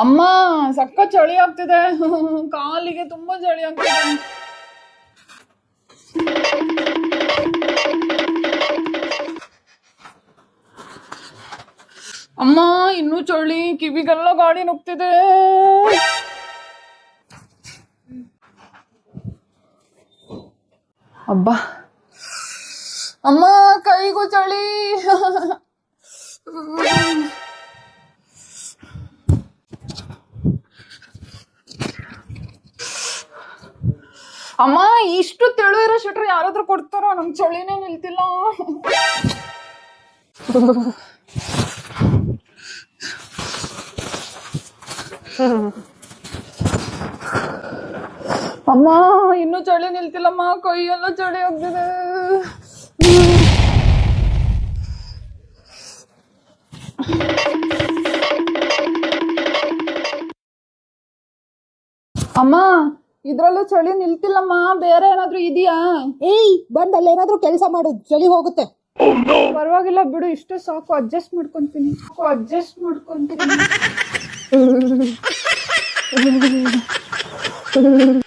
ಅಮ್ಮ ಸಕ್ಕ ಚಳಿ ಆಗ್ತಿದೆ. ಕಾಲಿಗೆ ತುಂಬಾ ಚಳಿ ಆಗ್ತಿದೆ. ಅಮ್ಮ, ಇನ್ನೂ ಚಳಿ, ಕಿವಿಗೆಲ್ಲ ಗಾಳಿ ನುಗ್ತಿದೆ. ಅಬ್ಬಾ. ಅಮ್ಮ, ಕೈಗೂ ಚಳಿ. ಅಮ್ಮ, ಇಷ್ಟು ತೆಳು ಇರೋ ಶೆಟ್ರ್ ಯಾರಾದ್ರೂ ಕೊಡ್ತಾರೋ? ನಮ್ ಚಳಿನೇ ನಿಲ್ತಿಲ್ಲ. ಅಮ್ಮ, ಇನ್ನೂ ಚಳಿ ನಿಲ್ತಿಲ್ಲಮ್ಮ. ಕೈಯೆಲ್ಲ ಚಳಿ ಆಗ್ತಿದೆ. ಅಮ್ಮ ಇದ್ರಲ್ಲೂ ಚಳಿ ನಿಲ್ತಿಲ್ಲಮ್ಮ. ಬೇರೆ ಏನಾದ್ರೂ ಇದೆಯಾ? ಏಯ್ ಬಂದ್ ಅಲ್ಲೇನಾದ್ರೂ ಕೆಲಸ ಮಾಡು ಚಳಿ ಹೋಗುತ್ತೆ. ಪರವಾಗಿಲ್ಲ ಬಿಡು ಇಷ್ಟು ಸಾಕು ಅಡ್ಜಸ್ಟ್ ಮಾಡ್ಕೊಂತೀನಿ. ಅಡ್ಜಸ್ಟ್ ಮಾಡ್ಕೊಂತೀನಿ.